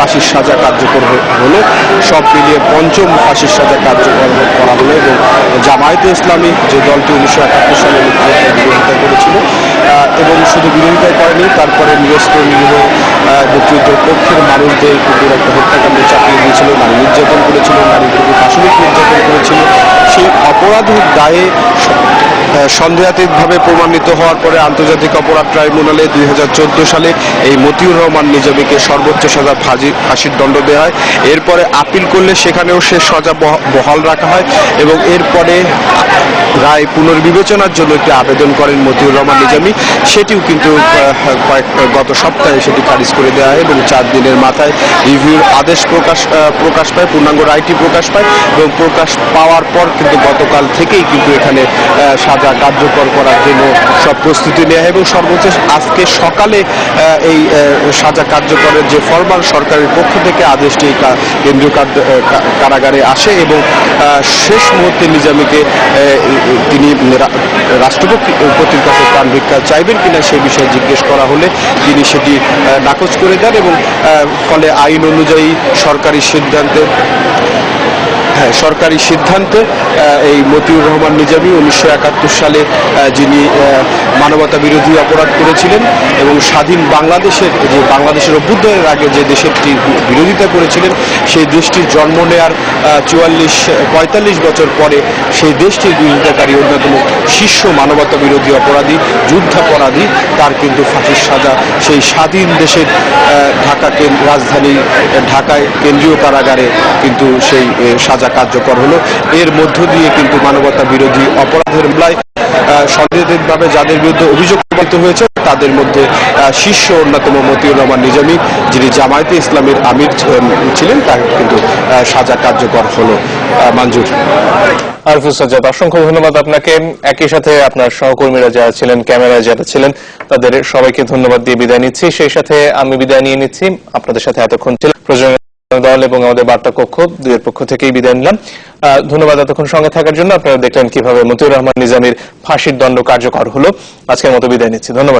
ফাঁসির সাজা কার্যকর হলো। সব মিলিয়ে পঞ্চম ফাঁসির সাজা কার্যকর করা হলো এবং জামায়াতে ইসলামী যে দলটি উনিশশো একাত্তর সালে বিরোধিতা করেছিল এবং শুধু বিরোধিতা করেনি, তারপরে নিরস্ত নিরীহ মুক্তিযুদ্ধের পক্ষের মানুষদের কিন্তু একটা হত্যাকাণ্ডে চাপিয়ে দিয়েছিল, নারী নির্যাতন করেছিল, নারীর প্রতি পাশবিক নির্যাতন করেছিল। সেই অপরাধের দায়ে সন্দেহাতীতভাবে প্রমাণিত হওয়ার পরে আন্তর্জাতিক অপরাধ ট্রাইব্যুনালে দুই হাজার চোদ্দ সালে এই মতিউর রহমান নিজামীকে সর্বোচ্চ সাজা ফাঁসি ফাঁসির দণ্ড দেওয়া হয়। এরপরে আপিল করলে সেখানেও সে সাজা বহ- বহাল রাখা হয় এবং এরপরে রায় পুনর্বিবেচনার জন্য একটি আবেদন করেন মতিউর রহমান নিজামী। সেটিও কিন্তু কয়েক গত সপ্তাহে সেটি খারিজ করে দেওয়া হয় এবং চার দিনের মাথায় রিভিউর আদেশ প্রকাশ প্রকাশ পায় পূর্ণাঙ্গ রায়টি প্রকাশ পায় এবং প্রকাশ পাওয়ার পর কিন্তু গতকাল থেকেই কিন্তু এখানে সাজা কার্যকর করার জন্য সব প্রস্তুতি নেওয়া হয় এবং সর্বশেষ আজকে সকালে এই সাজা কার্যকরের যে ফরমাল সরকারের পক্ষ থেকে আদেশটি কেন্দ্রীয় কারাগারে আসে এবং শেষ মুহূর্তে নিজামীকে তিনি রাষ্ট্রপতির কাছে প্রাণ ভিক্ষা চাইবেন কিনা সে বিষয়ে জিজ্ঞেস করা হলে তিনি সেটি নাকচ করে দেন এবং ফলে আইন অনুযায়ী সরকারি সিদ্ধান্তে হ্যাঁ সরকারি সিদ্ধান্তে এই মতিউর রহমান নিজামী উনিশশো একাত্তর সালে যিনি মানবতা বিরোধী অপরাধ করেছিলেন এবং স্বাধীন বাংলাদেশের, যে বাংলাদেশের অভ্যুদয়ের আগে যে দেশটির বিরোধিতা করেছিলেন, সেই দেশটির জন্ম নেয়ার চুয়াল্লিশ, পঁয়তাল্লিশ বছর পরে সেই দেশটির বিরোধিতাকারী অন্যতম শীর্ষ মানবতা বিরোধী অপরাধী, যুদ্ধাপরাধী, তার কিন্তু ফাঁসির সাজা। সেই স্বাধীন দেশের ঢাকা রাজধানী, ঢাকায় কেন্দ্রীয় কারাগারে কিন্তু সেই সাজা কার্যকর হলো। এর মধ্য দিয়ে কিন্তু মানবতা বিরোধী অপরাধের মামলায় সন্দেহিতভাবে যাদের বিরুদ্ধে অভিযোগ প্রমাণিত হয়েছে, তাদের মধ্যে শীর্ষ অন্যতম মতিউর রহমান নিজামী, যিনি জামায়াতে ইসলামের আমির ছিলেন- তার কিন্তু সাজা কার্যকর হলো। মঞ্জুর। আরফুস সাজ্জাদ, অসংখ্য ধন্যবাদ আপনাকে। একই সাথে আপনার সহকর্মীরা যারা ছিলেন, ক্যামেরায় যারা ছিলেন, তাদের সবাইকে ধন্যবাদ দিয়ে বিদায় নিচ্ছি। সেই সাথে আমি বিদায় নিয়ে নিচ্ছি। আপনাদের সাথে এতক্ষণ ছিল প্রযোজনা দল এবং আমাদের বার্তা কক্ষ দুইয়ের পক্ষ থেকেই বিদায় নিলাম। ধন্যবাদ এতক্ষণ সঙ্গে থাকার জন্য। আপনারা দেখলেন কীভাবে মতিউর রহমান নিজামীর ফাঁসির দণ্ড কার্যকর হলো। আজকের মতো বিদায় নিচ্ছি। ধন্যবাদ।